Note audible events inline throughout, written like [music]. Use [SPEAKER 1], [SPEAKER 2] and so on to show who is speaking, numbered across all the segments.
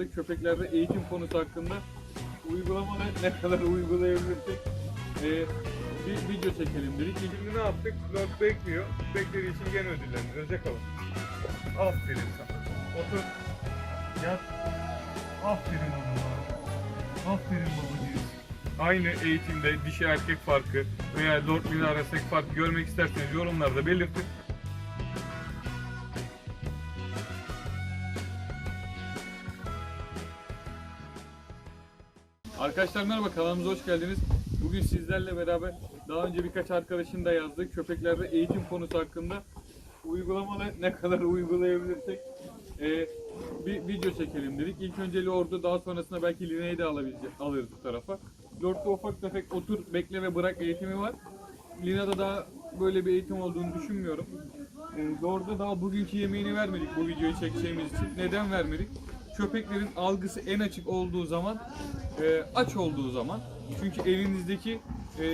[SPEAKER 1] yazdık. Köpeklerde eğitim konusu hakkında uygulamalı ne kadar uygulayabilirsek e, bir video çekelim dedik. Şimdi ne yaptık? Lord bekliyor. Beklediği için gene ödüllendiriyoruz. Yakalım. Aferin sana. Otur. Yat. Aferin oğlum. Aferin babacığım. Aynı eğitimde dişi erkek farkı veya Lord Lina arasındaki farkı görmek isterseniz yorumlarda belirtin. Arkadaşlar merhaba kanalımıza hoş geldiniz. Bugün sizlerle beraber daha önce birkaç arkadaşın da yazdığı köpeklerde eğitim konusu hakkında uygulamalı ne kadar uygulayabilirsek e, bir video çekelim dedik. İlk önce Lord'u daha sonrasında belki Lina'yı da alabileceğiz, alırız bu tarafa. Lord'da ufak tefek otur, bekle ve bırak eğitimi var. Lina'da daha böyle bir eğitim olduğunu düşünmüyorum. E, Lord'a daha bugünkü yemeğini vermedik bu videoyu çekeceğimiz için. Neden vermedik? Köpeklerin algısı en açık olduğu zaman, e, aç olduğu zaman. Çünkü elinizdeki e,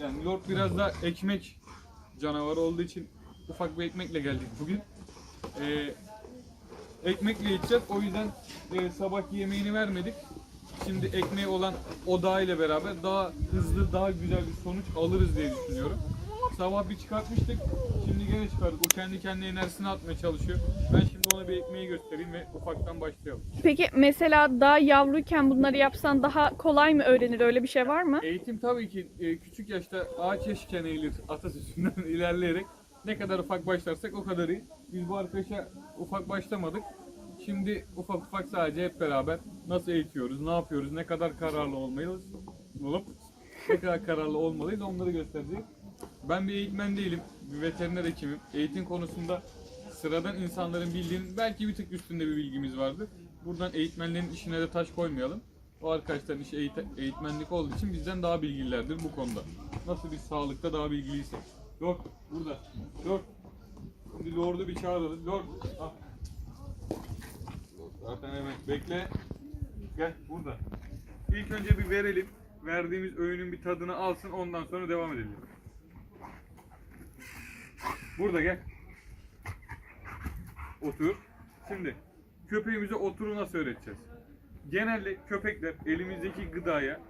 [SPEAKER 1] yani Lord biraz da ekmek canavarı olduğu için ufak bir ekmekle geldik bugün. E, ekmekle yiyeceğiz. O yüzden e, sabah yemeğini vermedik. Şimdi ekmeği olan oda ile beraber daha hızlı, daha güzel bir sonuç alırız diye düşünüyorum. Sabah bir çıkartmıştık. Şimdi gene çıkardık. O kendi kendine enerjisini atmaya çalışıyor. Ben şimdi ona bir ekmeği göstereyim ve ufaktan başlayalım.
[SPEAKER 2] Peki mesela daha yavruyken bunları yapsan daha kolay mı öğrenir? Öyle bir şey var mı?
[SPEAKER 1] Eğitim tabii ki e, küçük yaşta ağaç yaşken eğilir atasözünden [laughs] ilerleyerek. Ne kadar ufak başlarsak o kadar iyi. Biz bu arkadaşa ufak başlamadık. Şimdi ufak ufak sadece hep beraber nasıl eğitiyoruz, ne yapıyoruz, ne kadar kararlı olmalıyız, olup ne kadar kararlı olmalıyız onları göstereceğiz. Ben bir eğitmen değilim, bir veteriner hekimim. Eğitim konusunda sıradan insanların bildiğinin belki bir tık üstünde bir bilgimiz vardır. Buradan eğitmenlerin işine de taş koymayalım. O arkadaşların işi eğit- eğitmenlik olduğu için bizden daha bilgililerdir bu konuda. Nasıl biz sağlıkta daha bilgiliysek. Lord burada. Lord. Şimdi Lord'u bir çağıralım. Lord. Ah. Lord Zaten hemen bekle. Gel burada. İlk önce bir verelim. Verdiğimiz öğünün bir tadını alsın ondan sonra devam edelim. Burada gel. Otur. Şimdi köpeğimize oturu nasıl öğreteceğiz? Genelde köpekler elimizdeki gıdaya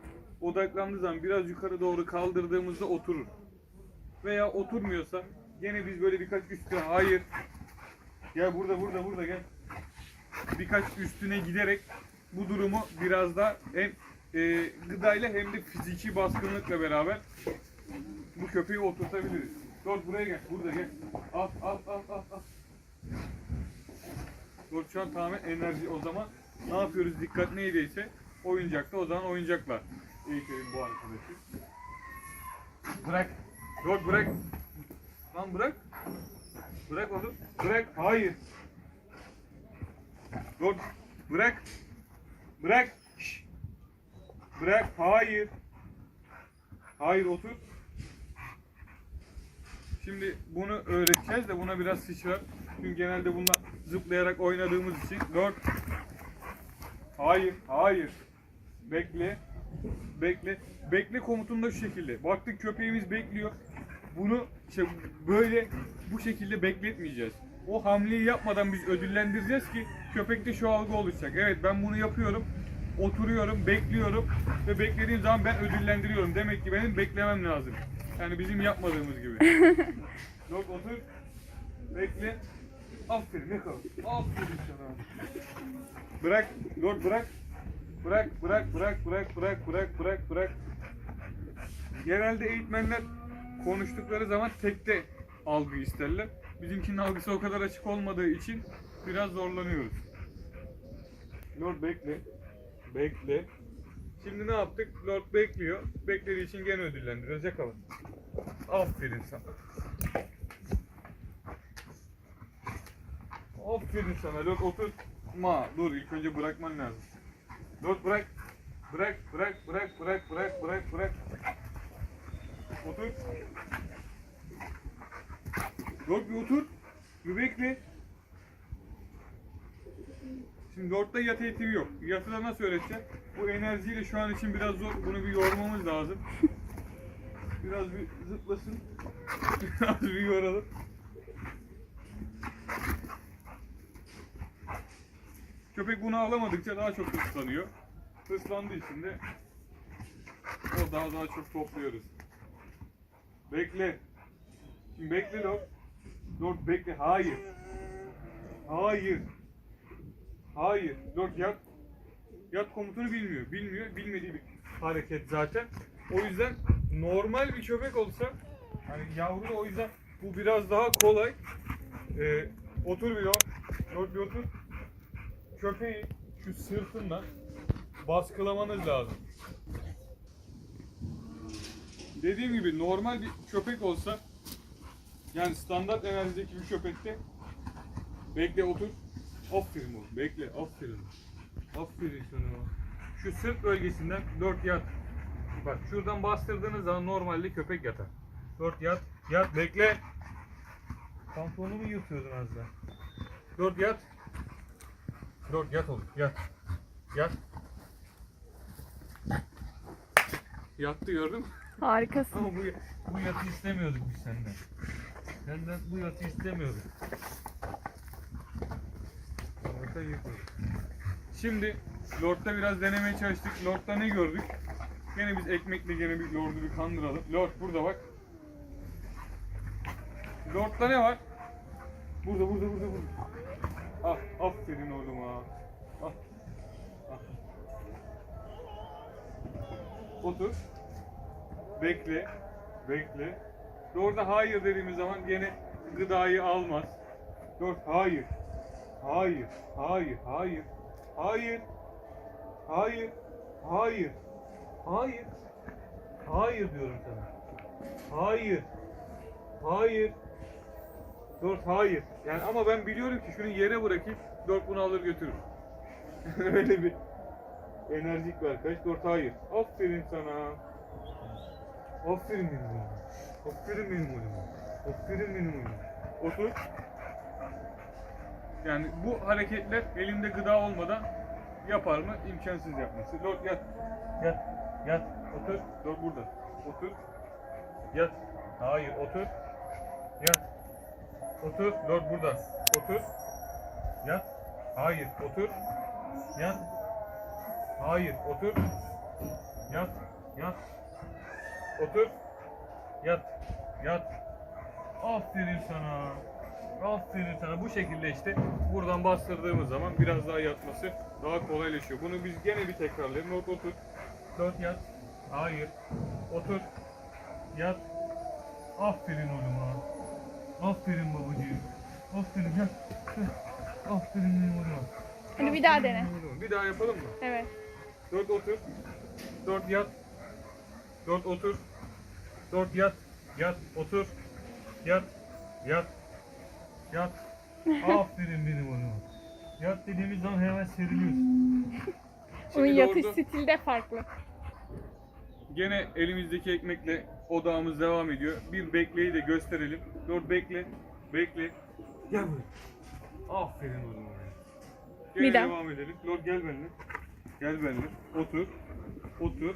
[SPEAKER 1] odaklandığı zaman biraz yukarı doğru kaldırdığımızda oturur. Veya oturmuyorsa gene biz böyle birkaç üstüne hayır. Gel burada burada burada gel. Birkaç üstüne giderek bu durumu biraz da hem e, gıdayla hem de fiziki baskınlıkla beraber bu köpeği oturtabiliriz. Dur buraya gel. Burada gel. Al al al al al. Dur şu an tamamen enerji o zaman ne yapıyoruz dikkat neydiyse oyuncakta o zaman oyuncakla eğitelim bu arkadaşı. Bırak. Dur bırak. Lan bırak. Bırak oğlum. Bırak. Hayır. Dur. Bırak. Bırak. Şşş. Bırak. Hayır. Hayır otur. Şimdi bunu öğreteceğiz de buna biraz sıçrar. Çünkü genelde bununla zıplayarak oynadığımız için. Dört. Hayır, hayır. Bekle. Bekle. Bekle komutunda şu şekilde. Baktık köpeğimiz bekliyor. Bunu işte böyle bu şekilde bekletmeyeceğiz. O hamleyi yapmadan biz ödüllendireceğiz ki köpekte şu algı oluşacak. Evet ben bunu yapıyorum. Oturuyorum, bekliyorum ve beklediğim zaman ben ödüllendiriyorum. Demek ki benim beklemem lazım. Yani bizim yapmadığımız gibi. [laughs] Yok otur. Bekle. Aferin kadar. Aferin sana. Bırak. Dur bırak. Bırak bırak bırak bırak bırak bırak bırak bırak. Genelde eğitmenler konuştukları zaman tekte algı isterler. Bizimkinin algısı o kadar açık olmadığı için biraz zorlanıyoruz. Lord bekle. Bekle. Şimdi ne yaptık? Lord bekliyor. Beklediği için gene ödüllendiriyoruz. Yakalım. Aferin sana. Aferin sana. Lord otur. Ma dur ilk önce bırakman lazım. Lord bırak. Bırak, bırak, bırak, bırak, bırak, bırak, bırak. Otur. Lord bir otur. Bir bekle. Şimdi Lord'da yat eğitimi yok. Yatı da nasıl öğreteceğim? Bu enerjiyle şu an için biraz zor. Bunu bir yormamız lazım. [laughs] Biraz bir zıplasın. [laughs] Biraz bir yoralım. Köpek bunu alamadıkça daha çok hırslanıyor. Hırslandığı için de o daha daha çok topluyoruz. Bekle. Şimdi bekle Lord. Lord bekle. Hayır. Hayır. Hayır. Lord yat. Yat komutunu bilmiyor. Bilmiyor. Bilmediği bir hareket zaten. O yüzden normal bir köpek olsa hani yavru o yüzden bu biraz daha kolay. Ee, otur bir Lord. Lord bir otur. Köpeği şu sırtından baskılamanız lazım. Dediğim gibi normal bir köpek olsa yani standart enerjideki bir köpekte bekle otur. Aferin oğlum bekle aferin. Aferin sana. Şu sırt bölgesinden 4 yat. Bak şuradan bastırdığınız zaman normalde köpek yatar. 4 yat. Yat bekle. Pantolonumu yırtıyordun az daha. 4 yat. 4 yat oğlum yat. Yat. Yattı gördün mü?
[SPEAKER 2] Harikasın.
[SPEAKER 1] Ama bu, bu yatı istemiyorduk biz senden. Senden bu yatı istemiyorduk. Orta yıkıldı. Şimdi Lord'da biraz denemeye çalıştık. Lord'da ne gördük? Gene biz ekmekle gene bir Lord'u bir kandıralım. Lord burada bak. Lord'da ne var? Burada burada burada burada. Ah aferin oğluma. Ah. ah. Otur. Bekle. Bekle. Orada hayır dediğimiz zaman gene gıdayı almaz. Dur hayır. Hayır. Hayır. Hayır. Hayır. Hayır. Hayır. Hayır. Hayır diyorum sana. Hayır. Hayır. Dur hayır. Yani ama ben biliyorum ki şunu yere bırakayım. Dört bunu alır götürür. [laughs] Öyle bir enerjik var. Kaç dört hayır. Aferin sana. Aferin benim oğlum. Aferin benim oğlum. Aferin benim oğlum. Otur. Yani bu hareketler elinde gıda olmadan yapar mı? İmkansız yapması. Lord yat. Yat. Yat. Otur. Lord burada. Otur. Yat. Hayır. Otur. Yat. Otur. Lord burada. Otur. Yat. Hayır. Otur. Yat. Hayır. Otur. Yat. Yat. Otur. Yat. Yat. Aferin sana. Aferin sana. Bu şekilde işte buradan bastırdığımız zaman biraz daha yatması daha kolaylaşıyor. Bunu biz gene bir tekrarlayalım. Not otur. Dört yat. Hayır. Otur. Yat. Aferin oğluma. Aferin babacığım. Aferin yat. Aferin benim oğluma.
[SPEAKER 2] Hadi bir daha dene.
[SPEAKER 1] Bir daha yapalım mı?
[SPEAKER 2] Evet.
[SPEAKER 1] Dört otur. Dört yat. Dört otur. Dört yat. Yat. Otur. Yat. Yat. Yat. Aferin benim oğluma. Yat dediğimiz zaman hemen seriliyorsun.
[SPEAKER 2] Onun
[SPEAKER 1] Şimdi
[SPEAKER 2] yatış
[SPEAKER 1] orada
[SPEAKER 2] stili de farklı.
[SPEAKER 1] Gene elimizdeki ekmekle odağımız devam ediyor. Bir bekleyi de gösterelim. Dört bekle. Bekle. Gel buraya. Aferin oğluma. Gene
[SPEAKER 2] Bir daha.
[SPEAKER 1] devam edelim. Lord gel benimle. Gel benimle. Otur. Otur.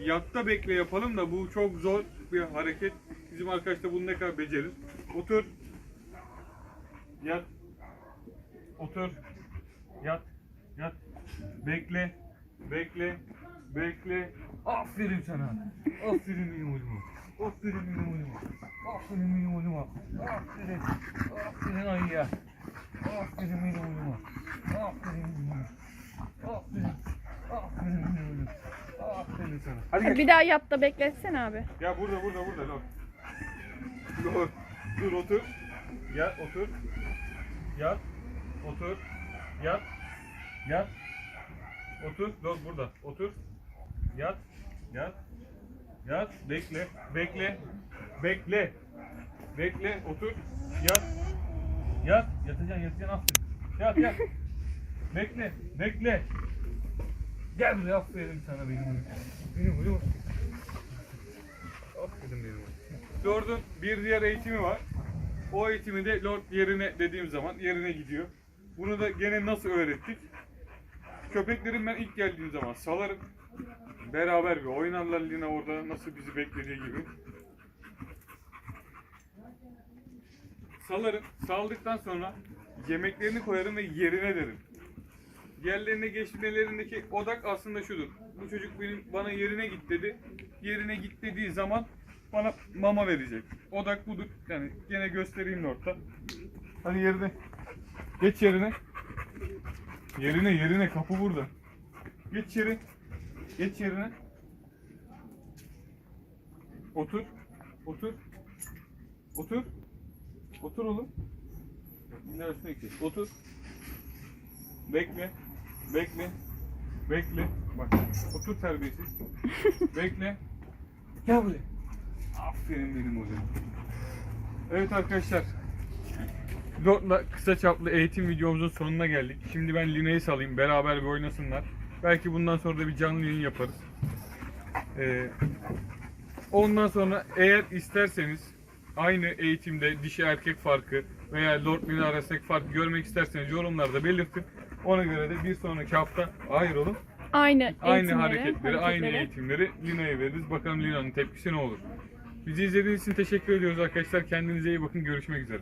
[SPEAKER 1] Yatta bekle yapalım da bu çok zor bir hareket. Bizim arkadaş da bunu ne kadar becerir. Otur. Yat. Otur. Yat. Yat. Bekle. Bekle. Bekle. Aferin sana. Aferin benim oğluma. Aferin benim oğluma. Aferin benim oğluma. Aferin. Aferin ayıya. Aferin benim oğluma. Aferin benim oğluma. Aferin. Aferin benim oğluma. Aferin sana. Hadi
[SPEAKER 2] Hadi bir daha yat da bekletsene abi.
[SPEAKER 1] ya burada burada burada Lord. Lord. Dur otur. Yat otur. Yat. Otur. Yat. Yat. Otur. Lord burada. Otur. Yat. Yat. Yat. Bekle. Bekle. Bekle. Bekle. Otur. Yat. Yat. Yatacaksın yatacaksın aferin. Yat yat. Bekle. Bekle. Gel buraya aferin sana benim. Benim oğlum. Aferin benim. Lord'un bir diğer eğitimi var. O eğitimi de Lord yerine dediğim zaman yerine gidiyor. Bunu da gene nasıl öğrettik? Köpeklerin ben ilk geldiğim zaman salarım. Beraber bir oynarlar yine orada nasıl bizi beklediği gibi. Salarım. Saldıktan sonra yemeklerini koyarım ve yerine derim. Yerlerine geçmelerindeki odak aslında şudur. Bu çocuk benim bana yerine git dedi. Yerine git dediği zaman bana mama verecek. Odak budur. Yani gene göstereyim orta. Hadi yerine. Geç yerine. Yerine yerine kapı burada. Geç yeri. Geç yerine. Otur. Otur. Otur. Otur oğlum. Üstüne geç. Otur. Bekle. Bekle. Bekle. Bak. Otur terbiyesiz. [laughs] Bekle. Gel buraya. Aferin benim hocam. Evet arkadaşlar. Lord'la kısa çaplı eğitim videomuzun sonuna geldik. Şimdi ben Lina'yı salayım. Beraber bir oynasınlar. Belki bundan sonra da bir canlı yayın yaparız. Ee, ondan sonra eğer isterseniz aynı eğitimde dişi erkek farkı veya Lord Lina arasındaki farkı görmek isterseniz yorumlarda belirtin. Ona göre de bir sonraki hafta hayır oğlum.
[SPEAKER 2] Aynı
[SPEAKER 1] Aynı
[SPEAKER 2] eğitimleri,
[SPEAKER 1] hareketleri, aynı
[SPEAKER 2] hareketleri.
[SPEAKER 1] eğitimleri Lina'ya veririz. Bakalım Lina'nın tepkisi ne olur. Bizi izlediğiniz için teşekkür ediyoruz arkadaşlar. Kendinize iyi bakın. Görüşmek üzere.